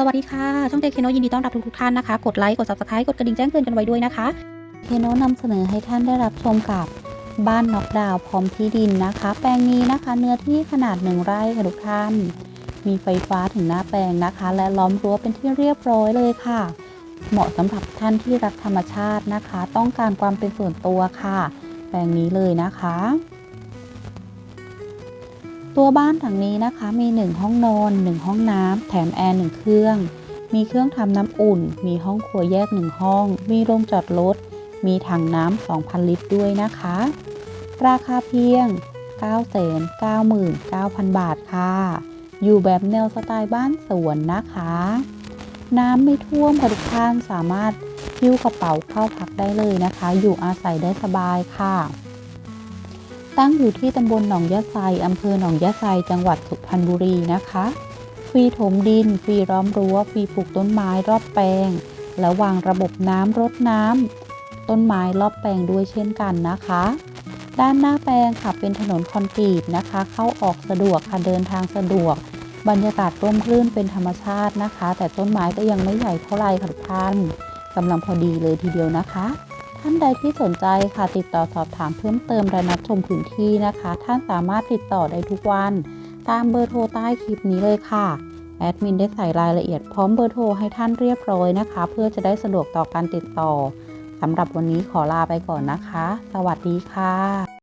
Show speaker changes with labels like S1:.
S1: สวัสดีค่ะ ช่องเจเคโนยินดีต้อนรับทุกๆท่านนะคะ กดไลค์ กด subscribe กดกระดิ่งแจ้งเตือนกันไว้ด้วยนะคะ เคโนนำเสนอให้ท่านได้รับชมกับบ้านน็อกดาวพร้อมที่ดินนะคะ แปลงนี้นะคะเนื้อที่ขนาดหนึ่งไร่ค่ะทุกท่าน มีไฟฟ้าถึงหน้าแปลงนะคะ และล้อมรั้วเป็นที่เรียบร้อยเลยค่ะ เหมาะสำหรับท่านที่รักธรรมชาตินะคะ ต้องการความเป็นส่วนตัวค่ะ แปลงนี้เลยนะคะ ตัวบ้านหลังนี้นะคะมี 1 ห้องนอน 1 ห้องน้ำแถมแอร์1เครื่อง มีเครื่องทำน้ำอุ่น มีห้องครัวแยก 1 ห้อง มีโรงจอดรถ มีถังน้ำ2,000 ลิตรด้วยนะคะ ราคาเพียง 999,000 บาทค่ะ อยู่แบบแนวสไตล์บ้านสวนนะคะ น้ำไม่ท่วมค่ะทุกท่านสามารถหิ้วกระเป๋าเข้าพักได้เลยนะคะ อยู่อาศัยได้สบายค่ะ ตั้งอยู่ที่ตำบลหนองยะไซอำเภอหนองยะไซจังหวัดสุพรรณบุรีนะคะ ฟรีถมดิน ฟรีล้อมรั้ว ฟรีปลูกต้นไม้รอบแปลง และวางระบบน้ำรดน้ำต้นไม้รอบแปลงด้วยเช่นกันนะคะ ด้านหน้าแปลงค่ะเป็นถนนคอนกรีตนะคะ เข้าออกสะดวกค่ะเดินทางสะดวก บรรยากาศร่มรื่นเป็นธรรมชาตินะคะ แต่ต้นไม้ก็ยังไม่ใหญ่เท่าไหร่ค่ะทุกท่านกำลังพอดีเลยทีเดียวนะคะ ท่านใดที่สนใจค่ะติดต่อสอบถามเพิ่มเติมและนัดชมพื้นที่นะคะ ท่านสามารถติดต่อได้ทุกวัน ตามเบอร์โทรใต้คลิปนี้เลยค่ะแอดมินได้ใส่รายละเอียดพร้อมเบอร์โทรให้ท่านเรียบร้อยนะคะ เพื่อจะได้สะดวกต่อการติดต่อสำหรับวันนี้ขอลาไปก่อนนะคะ สวัสดีค่ะ